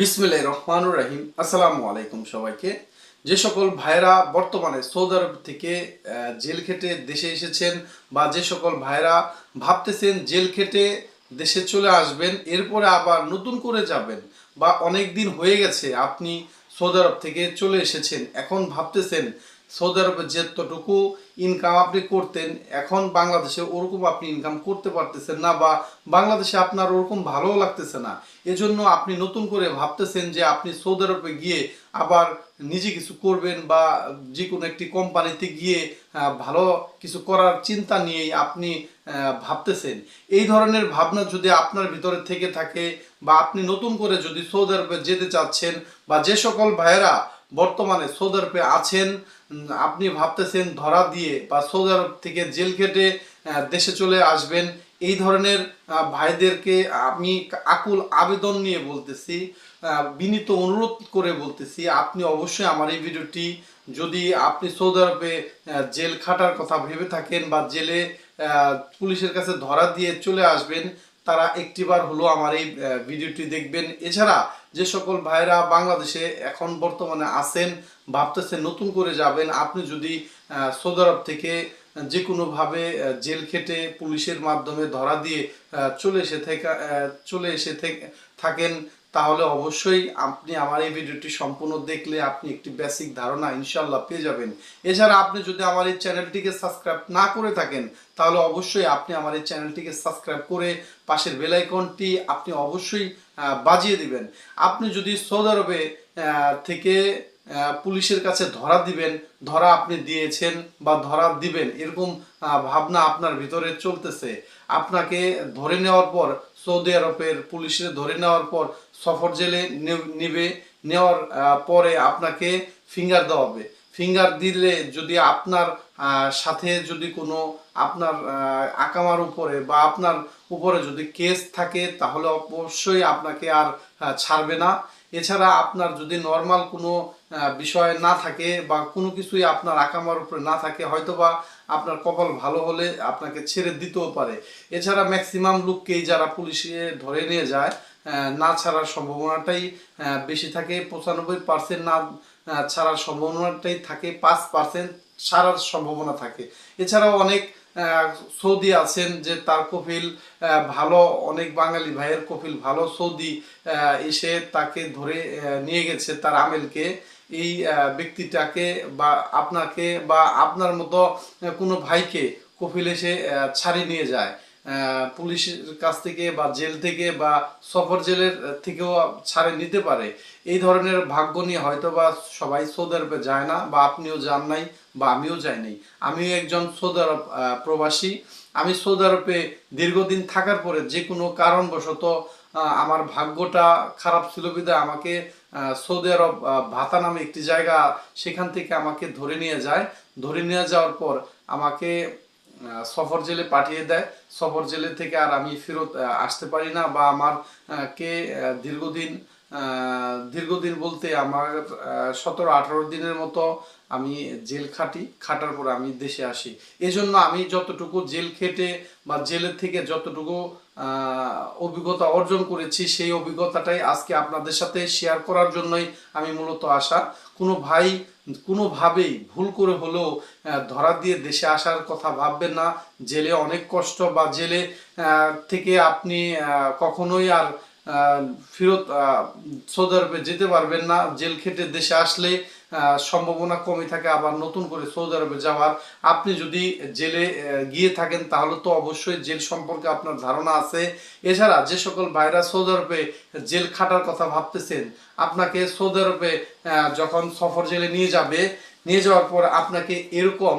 বিসমিল্লাহ রহমানুর রাহিম। আসসালামু আলাইকুম সবাইকে। যে সকল ভাইরা বর্তমানে সৌদি আরব থেকে জেল খেটে দেশে এসেছেন বা যে সকল ভাইরা ভাবতেছেন জেল খেটে দেশে চলে আসবেন, এরপরে আবার নতুন করে যাবেন বা অনেক দিন হয়ে গেছে আপনি সৌদি আরব থেকে চলে এসেছেন, এখন ভাবতেছেন সৌদি আরবে যতটুকু ইনকাম আপনি করতেন, এখন বাংলাদেশে ওরকম আপনি ইনকাম করতে পারতেছেন না বা বাংলাদেশে আপনার ওরকম ভালোও লাগতেছে না। এজন্য আপনি নতুন করে ভাবতেছেন যে আপনি সৌদি আরবে গিয়ে আবার নিজে কিছু করবেন বা যে কোনো একটি কোম্পানিতে গিয়ে ভালো কিছু করার চিন্তা নিয়েই আপনি ভাবতেছেন। এই ধরনের ভাবনা যদি আপনার ভিতরে থেকে থাকে বা আপনি নতুন করে যদি সৌদি আরবে যেতে চাচ্ছেন বা যে সকল ভাইয়েরা বর্তমানে সৌদি আরবে আছেন আপনি ভাবতেছেন ধরা দিয়ে বা সৌদি আরব থেকে জেল খেটে দেশে চলে আসবেন, এই ধরনের ভাইদেরকে আমি আকুল আবেদন নিয়ে বলতেছি বিনীত অনুরোধ করে বলতেছি, আপনি অবশ্যই আমার এই ভিডিওটি যদি আপনি সৌদি আরবে জেল খাটার কথা ভেবে থাকেন বা জেলে পুলিশের কাছে ধরা দিয়ে চলে আসবেন তারা একটিবার হলো আমার এই ভিডিওটি দেখবেন। এছাড়া যে সকল ভাইরা বাংলাদেশে এখন বর্তমানে আছেন ভাবতেছেন নতুন করে যাবেন, আপনি যদি সৌদি আরব থেকে যে কোনোভাবে জেল খেটে পুলিশের মাধ্যমে ধরা দিয়ে চলে এসে থেকে চলে এসে থেকে, থাকেন তাহলে অবশ্যই আপনি আমার এই ভিডিওটি সম্পূর্ণ দেখলে আপনি একটি বেসিক ধারণা ইনশাল্লাহ পেয়ে যাবেন। এছাড়া আপনি যদি আমার এই চ্যানেলটিকে সাবস্ক্রাইব না করে থাকেন, তাহলে অবশ্যই আপনি আমার এই চ্যানেলটিকে সাবস্ক্রাইব করে পাশের বেল আইকনটি আপনি অবশ্যই বাজিয়ে দিবেন। আপনি যদি সৌদি আরবে থেকে পুলিশের কাছে ধরা দিবেন, ধরা আপনি দিয়েছেন বা ধরা দিবেন, এরকম ভাবনা আপনার ভিতরে চলতেছে। আপনাকে ধরে নেওয়ার পর, সৌদি আরবের পুলিশের ধরে নেওয়ার পর সফর জেলে নেবে, নেওয়ার পরে আপনাকে ফিঙ্গার দেওয়া হবে ফিঙ্গার দিলে যদি আপনার সাথে যদি কোনো আপনার আকামার উপরে বা আপনার উপরে যদি কেস থাকে, তাহলে অবশ্যই আপনাকে আর ছাড়বে না। এছাড়া আপনার যদি নর্মাল কোনো বিষয় না থাকে বা কোনো কিছুই আপনার আকামার উপরে না থাকে, হয়তোবা আপনার কপাল ভালো হলে আপনাকে ছেড়ে দিতেও পারে। এছাড়া ম্যাক্সিমাম লোককেই যারা পুলিশে ধরে নিয়ে যায় না ছাড়ার সম্ভাবনাটাই বেশি থাকে। পঁচানব্বই পার্সেন্ট না ছাড়ার সম্ভাবনাটাই থাকে। পাঁচ পার্সেন্ট ছাড়ার সম্ভাবনা থাকে। এছাড়াও অনেক সৌদি আছেন যে তার কপিল ভালো, অনেক বাঙালি ভাইয়ের কপিল ভালো। সৌদি এসে তাকে ধরে নিয়ে গেছে তার আমেলকে। এই ব্যক্তিটাকে বা আপনাকে বা আপনার মতো কোনো ভাইকে কপিল এসে ছাড়িয়ে নিয়ে যায়। পুলিশের কাছ থেকে বা জেল থেকে বা সফর জেলের থেকেও ছাড়ে নিতে পারে। এই ধরনের ভাগ্য নিয়ে হয়তো বা সবাই সৌদি আরবে যায় না বা আপনিও যান নাই বা আমিও যাই নাই। আমিও একজন সৌদি আরব প্রবাসী। আমি সৌদি আরবে দীর্ঘদিন থাকার পরে যে কোনো কারণবশত আমার ভাগ্যটা খারাপ ছিল বিধায় আমাকে সৌদি আরব ভাতা নামে একটি জায়গা সেখান থেকে আমাকে ধরে নিয়ে যায়। ধরে নিয়ে যাওয়ার পর আমাকে সফর জেলে পাঠিয়ে দেয়। সফর জেলে থেকে আর আমি ফেরত আসতে পারি না বা আমার কে দীর্ঘদিন দীর্ঘদিন বলতে আমার সতেরো, আঠারো দিনের মতো আমি জেল খাটি, খাটার পর আমি দেশে আসি। এজন্য আমি যতটুকু জেল খেটে বা জেলের থেকে যতটুকু অভিজ্ঞতা অর্জন করেছি, সেই অভিজ্ঞতাটাই আজকে আপনাদের সাথে শেয়ার করার জন্যই আমি মূলত আসা কোনো ভাই কোনোভাবেই ভুল করে হলেও ধরা দিয়ে দেশে আসার কথা ভাববেন না। জেলে অনেক কষ্ট বা জেলে থেকে আপনি কখনোই আর ফেরত সৌদি আরবে যেতে পারবেন না। জেল খেটে দেশে আসলে সম্ভাবনা কমে থাকে, আবার নতুন করে সৌদি আরবে যাওয়ার। আপনি যদি জেলে গিয়ে থাকেন, তাহলে তো অবশ্যই জেল সম্পর্কে আপনার ধারণা আছে। এছাড়া যে সকল ভাইরা সৌদি আরবে জেল খাটার কথা ভাবতেছেন, আপনাকে সৌদি আরবে যখন সফর জেলে নিয়ে যাবে, নিয়ে যাওয়ার পর আপনাকে এরকম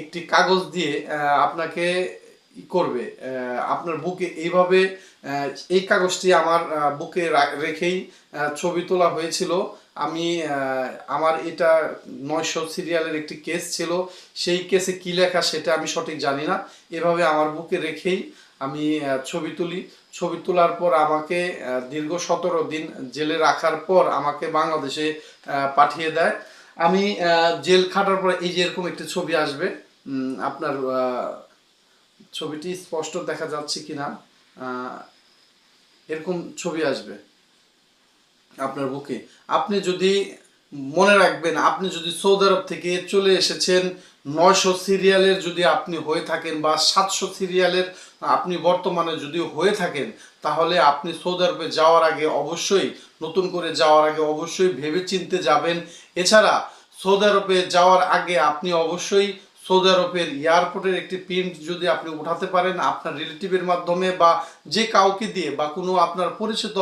একটি কাগজ দিয়ে আপনাকে করবে আপনার বুকে এইভাবে এই কাগজটি আমার বুকে রেখেই ছবি তোলা হয়েছিল। আমি আমার এটা নয়শো সিরিয়ালের একটি কেস ছিল। সেই কেসে কি লেখা সেটা আমি সঠিক জানি না। এভাবে আমার বুকে রেখেই আমি ছবি তুলি। ছবি তোলার পর আমাকে দীর্ঘ সতেরো দিন জেলে রাখার পর আমাকে বাংলাদেশে পাঠিয়ে দেয়। আমি জেল খাটার পর এই যে এরকম একটি ছবি আসবে আপনার ছবিটি স্পষ্ট দেখা যাচ্ছে কিনা আহ, এরকম ছবি আসবে। আপনার বুকে। আপনি যদি মনে রাখবেন, আপনি যদি সৌদি আরব থেকে চলে এসেছেন, নয়শো সিরিয়ালের যদি আপনি হয়ে থাকেন বা সাতশো সিরিয়ালের আপনি বর্তমানে যদি হয়ে থাকেন, তাহলে আপনি সৌদি আরবে যাওয়ার আগে অবশ্যই, নতুন করে যাওয়ার আগে অবশ্যই ভেবে চিনতে যাবেন। এছাড়া সৌদি আরবে যাওয়ার আগে আপনি অবশ্যই সৌদি আরবের এয়ারপোর্টের একটি প্রিন্ট যদি আপনি উঠাতে পারেন আপনার রিলেটিভের মাধ্যমে বা যে কাউকে দিয়ে বা কোনো আপনার পরিচিত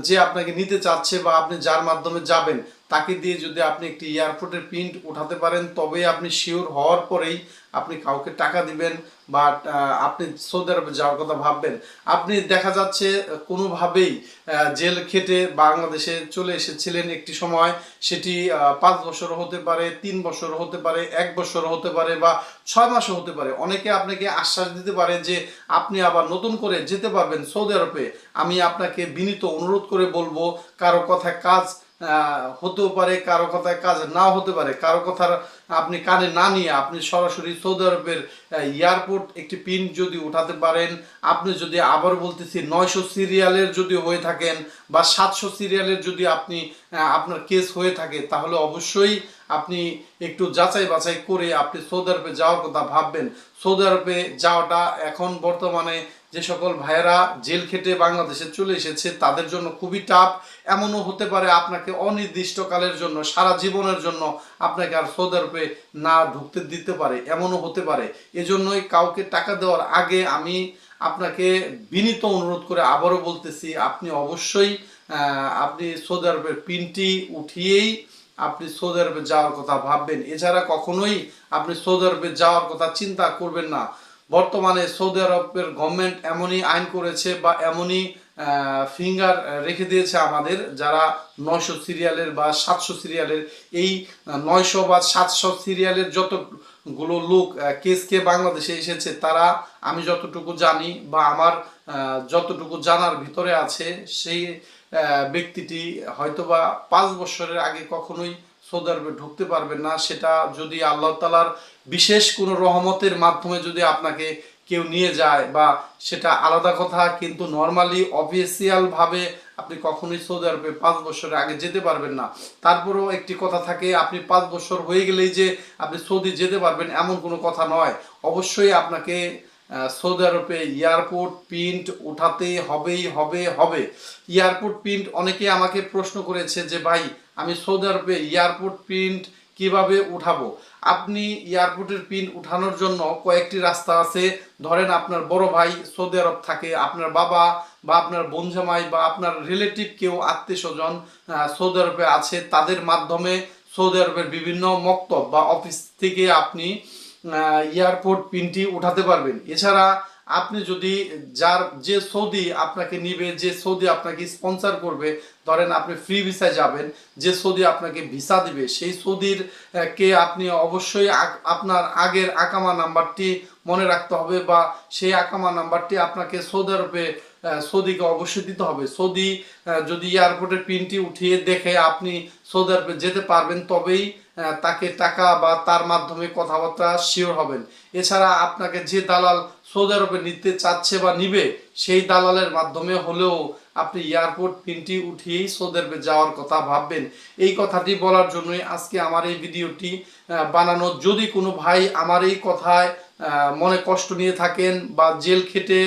যে আপনাকে নিতে চাচ্ছে বা আপনি যার মাধ্যমে যাবেন তাকে দিয়ে যদি আপনি একটি এয়ারপোর্টের প্রিন্ট উঠাতে পারেন তবে আপনি শিওর হওয়ার পরেই আপনি কাউকে টাকা দিবেন বা আপনি সৌদি আরবে যাওয়ার কথা ভাববেন। আপনি দেখা যাচ্ছে কোনোভাবেই জেল খেটে বাংলাদেশে চলে এসেছিলেন একটি সময়। সেটি পাঁচ বছর হতে পারে, তিন বছর হতে পারে, এক বছর হতে পারে বা ছয় মাসও হতে পারে। অনেকে আপনাকে আশ্বাস দিতে পারে যে, আপনি আবার নতুন করে যেতে পারবেন সৌদি আরবে। আমি আপনাকে বিনীত অনুরোধ করে বলব, কারও কথা কাজ হতেও পারে, কারও কথায় কাজ না হতে পারে। কারও কথার আপনি কানে না নিয়ে আপনি সরাসরি সৌদি আরবের এয়ারপোর্ট একটি পিন যদি উঠাতে পারেন, আপনি যদি আবার বলতেছি নয়শো সিরিয়ালের যদি হয়ে থাকেন বা সাতশো সিরিয়ালের যদি আপনি আপনার কেস হয়ে থাকে, তাহলে অবশ্যই আপনি একটু যাচাই বাছাই করে আপনি সৌদি আরবে যাওয়ার কথা ভাববেন। সৌদি আরবে যাওয়াটা এখন বর্তমানে যে সকল ভাইয়েরা জেল খেটে বাংলাদেশে চলে এসেছে, তাদের জন্য খুবই টাফ এমনও হতে পারে আপনাকে অনির্দিষ্টকালের জন্য, সারা জীবনের জন্য আপনাকে আর সৌদি না ঢুকতে দিতে পারে। এমনও হতে পারে। এজন্যই কাউকে টাকা দেওয়ার আগে আমি আপনাকে বিনীত অনুরোধ করে আবারও বলতেছি, আপনি অবশ্যই আপনি সৌদি আরবের পিনটি উঠিয়েই আপনি সৌদি আরবে যাওয়ার কথা ভাববেন। এছাড়া কখনোই আপনি সৌদি আরবে যাওয়ার কথা চিন্তা করবেন না। বর্তমানে সৌদি আরবের গভর্নমেন্ট এমনই আইন করেছে বা এমনই ফিঙ্গার রেখে দিয়েছে আমাদের যারা নয়শো সিরিয়ালের বা সাতশো সিরিয়ালের এই নয়শো বা সাতশো সিরিয়ালের যতগুলো লোক কেসকে বাংলাদেশে এসেছে তারা, আমি যতটুকু জানি বা আমার যতটুকু জানার ভিতরে আছে, সেই ব্যক্তিটি হয়তোবা পাঁচ বছরের আগে কখনোই সৌদি আরবে ঢুকতে পারবেন না, সেটা যদি আল্লাহ তালার বিশেষ কোনো রহমতের মাধ্যমে যদি আপনাকে কেউ নিয়ে যায় বা সেটা আলাদা কথা, কিন্তু নর্মালি অফিসিয়াল ভাবে আপনি কখনোই সৌদি আরবে পাঁচ বছরের আগে যেতে পারবেন না। তারপরেও একটি কথা থাকে, আপনি পাঁচ বছর হয়ে গেলেই যে আপনি সৌদি যেতে পারবেন এমন কোনো কথা নয়। অবশ্যই আপনাকে সৌদি আরবে এয়ারপোর্ট প্রিন্ট উঠাতে হবেই, হবে হবে। এয়ারপোর্ট প্রিন্ট অনেকে আমাকে প্রশ্ন করেছে যে, ভাই আমি সৌদি আরবে এয়ারপোর্ট প্রিন্ট কীভাবে উঠাবো? আপনি এয়ারপোর্টের পিন উঠানোর জন্য কয়েকটি রাস্তা আছে। ধরেন আপনার বড় ভাই সৌদি আরব থাকে, আপনার বাবা বা আপনার বোন জামাই বা আপনার রিলেটিভ কেউ আত্মীয় স্বজন সৌদি আরবে আছে, তাদের মাধ্যমে সৌদি আরবের বিভিন্ন মক্তব বা অফিস থেকে আপনি এয়ারপোর্ট পিনটি উঠাতে পারবেন। এছাড়া আপনি যদি যার যে সৌদি আপনাকে নিবে, যে সৌদি আপনাকে স্পন্সর করবে, ধরেন আপনি ফ্রি ভিসায় যাবেন, যে সৌদি আপনাকে ভিসা দিবে, সেই সৌদির কে আপনি অবশ্যই আপনার আগের আকামা নাম্বারটি মনে রাখতে হবে বা সেই আকামা নাম্বারটি আপনাকে সৌদি আরবে সৌদিকে অবশ্যই দিতে হবে। সৌদি যদি এয়ারপোর্টের পিনটি উঠিয়ে দেখে আপনি সৌদি আরবে যেতে পারবেন, তবেই তাকে টাকা বা তার মাধ্যমে কথাবার্তা শিওর হবেন। এছাড়া আপনাকে যে দালাল সৌদি আরবে নিতে চাচ্ছে বা নিবে, সেই দালালের মাধ্যমে হলেও আপনি এয়ারপোর্ট পিনটি উঠিয়েই সৌদি আরবে যাওয়ার কথা ভাববেন। এই কথাটি বলার জন্যই আজকে আমার এই ভিডিওটি বানানো। যদি কোনো ভাই আমার এই কথায় মনে কষ্ট নিয়ে থাকেন বা জেল খেটে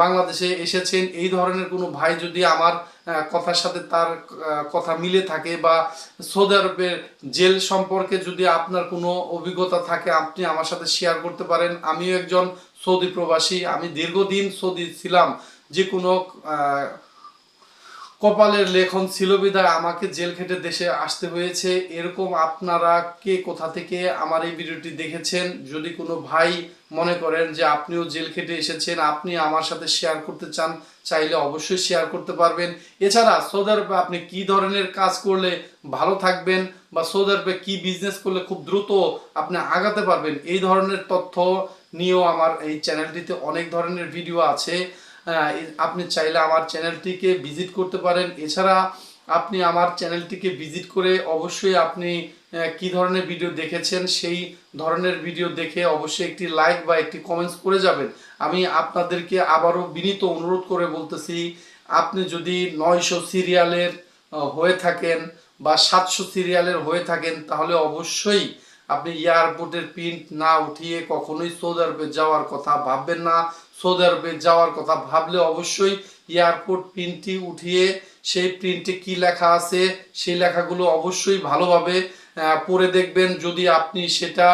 বাংলাদেশে এসেছেন, এই ধরনের কোনো ভাই যদি আমার কথার সাথে তার কথা মিলে থাকে বা সৌদি আরবের জেল সম্পর্কে যদি আপনার কোনো অভিজ্ঞতা থাকে, আপনি আমার সাথে শেয়ার করতে পারেন। আমিও একজন সৌদি প্রবাসী, আমি দীর্ঘদিন সৌদি ছিলাম, যে কোনো কপালের লেখন ছিল বিধায় আমাকে জেল খেটে দেশে আসতে হয়েছে। এরকম আপনারা কে, কোথা থেকে আমার এই ভিডিওটি দেখেছেন? যদি কোনো ভাই মনে করেন যে আপনিও জেল খেটে এসেছেন, আপনি আমার সাথে শেয়ার করতে চান, চাইলে অবশ্যই শেয়ার করতে পারবেন। এছাড়া সৌদি আরবে আপনি কি ধরনের কাজ করলে ভালো থাকবেন বা সৌদি আরবে কি বিজনেস করলে খুব দ্রুত আপনি আগাতে পারবেন, এই ধরনের তথ্য নিয়েও আমার এই চ্যানেলটিতে অনেক ধরনের ভিডিও আছে। আপনি চাইলে আমার চ্যানেলটিকে ভিজিট করতে পারেন। এছাড়া আপনি আমার চ্যানেলটিকে ভিজিট করে অবশ্যই আপনি কি ধরনের ভিডিও দেখেছেন, সেই ধরনের ভিডিও দেখে অবশ্যই একটি লাইক বা একটি কমেন্টস করে যাবেন। আমি আপনাদেরকে আবারও বিনীত অনুরোধ করে বলতেছি, আপনি যদি নয়শো সিরিয়ালের হয়ে থাকেন বা সাতশো সিরিয়ালের হয়ে থাকেন, তাহলে অবশ্যই আপনি এয়ারপোর্টের প্রিন্ট না উঠিয়ে কখনোই সৌদি আরবে যাওয়ার কথা ভাববেন না। সৌদি আরবে যাওয়ার কথা ভাবলে অবশ্যই এয়ারপোর্ট প্রিন্টটি উঠিয়ে সেই প্রিন্টে কি লেখা আছে সেই লেখাগুলো অবশ্যই ভালোভাবে পড়ে দেখবেন। যদি আপনি সেটা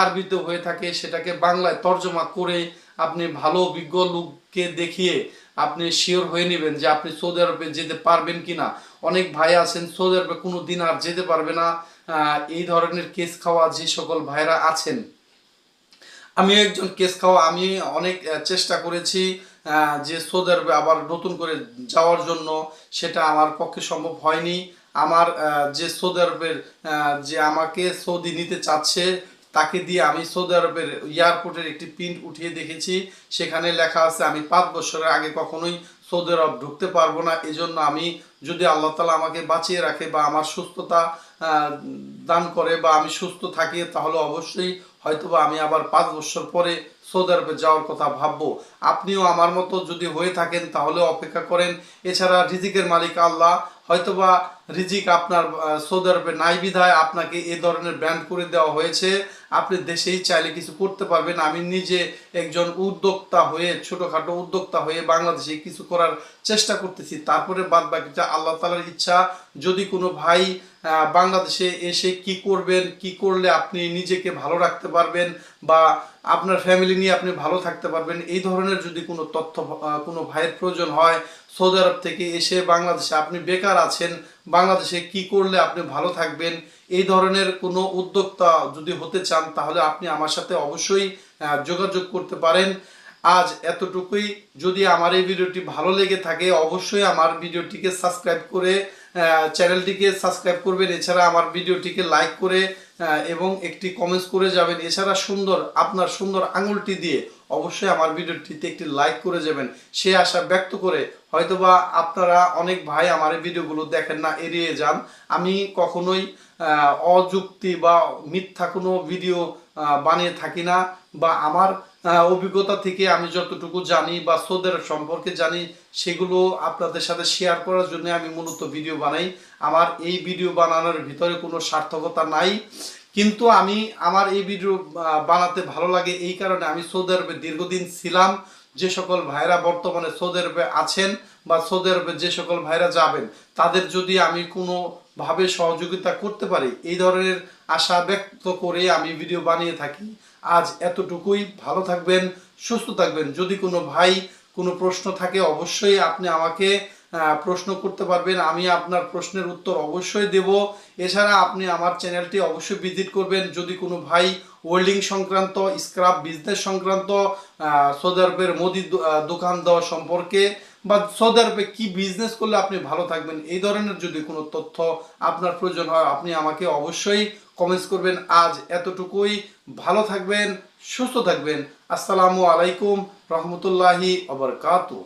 আরবিতে হয়ে থাকে সেটাকে বাংলায় তর্জমা করে আপনি ভালো অভিজ্ঞ লোককে দেখিয়ে আপনি শিওর হয়ে নেবেন যে আপনি সৌদি আরবে যেতে পারবেন কিনা। অনেক ভাই আছেন সৌদি আরবে কোনো দিন আর যেতে পারবে না। এই ধরনের কেস খাওয়া যে সকল ভাইরা আছেন আমি একজন কেস খাওয়া, আমি অনেক চেষ্টা করেছি যে সৌদি আরবে আবার নতুন করে যাওয়ার জন্য, সেটা আমার পক্ষে সম্ভব হয়নি। আমার যে সৌদি আরবের যে আমাকে সৌদি নিতে চাচ্ছে, তাকে দিয়ে আমি সৌদি আরবের এয়ারপোর্টের একটি প্রিন্ট উঠিয়ে দেখেছি। সেখানে লেখা আছে, আমি পাঁচ বছরের আগে কখনোই সৌদি আরব ঢুকতে পারব না। এজন্য আমি যদি আল্লাহ তালা আমাকে বাঁচিয়ে রাখে বা আমার সুস্থতা দান করে বা আমি সুস্থ থাকি, তাহলে অবশ্যই হয়তোবা আমি আবার পাঁচ বছর পরে সৌদি আরবে যাওয়ার কথা ভাববো। আপনিও আমার মতো যদি হয়ে থাকেন, তাহলে অপেক্ষা করেন। এছাড়া রিজিকের মালিক আল্লাহ। হয়তোবা রিজিক আপনার সৌদি আরবে নাই বিধায় আপনাকে এ ধরনের ব্যান্ড করে দেওয়া হয়েছে। আপনি দেশেই চাইলে কিছু করতে পারবেন। আমি নিজে একজন উদ্যোক্তা হয়ে, ছোটোখাটো উদ্যোক্তা হয়ে বাংলাদেশে কিছু করার চেষ্টা করতেছি। তারপরে বাদ বাকিটা আল্লাহ তালার ইচ্ছা। যদি কোনো ভাই বাংলাদেশে এসে কি করবেন, কি করলে আপনি নিজেকে ভালো রাখতে পারবেন বা আপনার ফ্যামিলি নিয়ে আপনি ভালো থাকতে পারবেন, এই ধরনের যদি কোনো তথ্য কোনো ভাইয়ের প্রয়োজন হয় সৌদি আরব থেকে এসে বাংলাদেশে আপনি বেকার আছেন, বাংলাদেশে কি করলে আপনি ভালো থাকবেন, এই ধরনের কোনো উদ্যোক্তা যদি হতে চান তাহলে আপনি আমার সাথে অবশ্যই যোগাযোগ করতে পারেন। আজ এতটুকুই। যদি আমার এই ভিডিওটি ভালো লেগে থাকে অবশ্যই আমার ভিডিওটিকে সাবস্ক্রাইব করে চ্যানেলটিকে সাবস্ক্রাইব করবেন। এছাড়া আমার ভিডিওটিকে লাইক করে এবং একটি কমেন্টস করে যাবেন। এছাড়া সুন্দর, আপনার সুন্দর আঙুলটি দিয়ে অবশ্যই আমার ভিডিওটিতে একটি লাইক করে যাবেন। সে আশা ব্যক্ত করে হয়তোবা আপনারা অনেক ভাই আমার এই ভিডিওগুলো দেখেন না, এড়িয়ে যান। আমি কখনোই অযুক্তি বা মিথ্যা কোনো ভিডিও বানিয়ে থাকি না বা আমার অভিজ্ঞতা থেকে আমি যতটুকু জানি বা সোদের সম্পর্কে জানি, সেগুলো আপনাদের সাথে শেয়ার করার জন্য আমি মূলত ভিডিও বানাই। আমার এই ভিডিও বানানোর ভিতরে কোনো সার্থকতা নাই। কিন্তু আমি আমার এই ভিডিও বানাতে ভালো লাগে এই কারণে আমি সৌদি আরবে দীর্ঘদিন ছিলাম। যে সকল ভাইরা বর্তমানে সৌদি আরবে আছেন বা সৌদি আরবে যে সকল ভাইরা যাবেন, তাদের যদি আমি কোনো ভাবে সহযোগিতা করতে পারি, এই ধরনের আশা ব্যক্ত করে আমি ভিডিও বানিয়ে থাকি। আজ এতটুকুই। ভালো থাকবেন, সুস্থ থাকবেন। যদি কোনো ভাই কোনো প্রশ্ন থাকে, অবশ্যই আপনি আমাকে প্রশ্ন করতে পারবেন, আমি আপনার প্রশ্নের উত্তর অবশ্যই দেব। এছাড়া আপনি আমার চ্যানেলটি অবশ্যই ভিজিট করবেন। যদি কোনো ভাই ওয়েল্ডিং সংক্রান্ত, স্ক্রাব বিজনেস সংক্রান্ত সৌদি আরবের মোদি দোকান দেওয়া সম্পর্কে বা সৌদি আরবে কি বিজনেস করলে আপনি ভালো থাকবেন, এই ধরনের যদি কোনো তথ্য আপনার প্রয়োজন হয়, আপনি আমাকে অবশ্যই কমেন্টস করবেন। আজ এতটুকুই। ভালো থাকবেন, সুস্থ থাকবেন। আসসালামু আলাইকুম, রহমতুল্লাহি আবরকাতু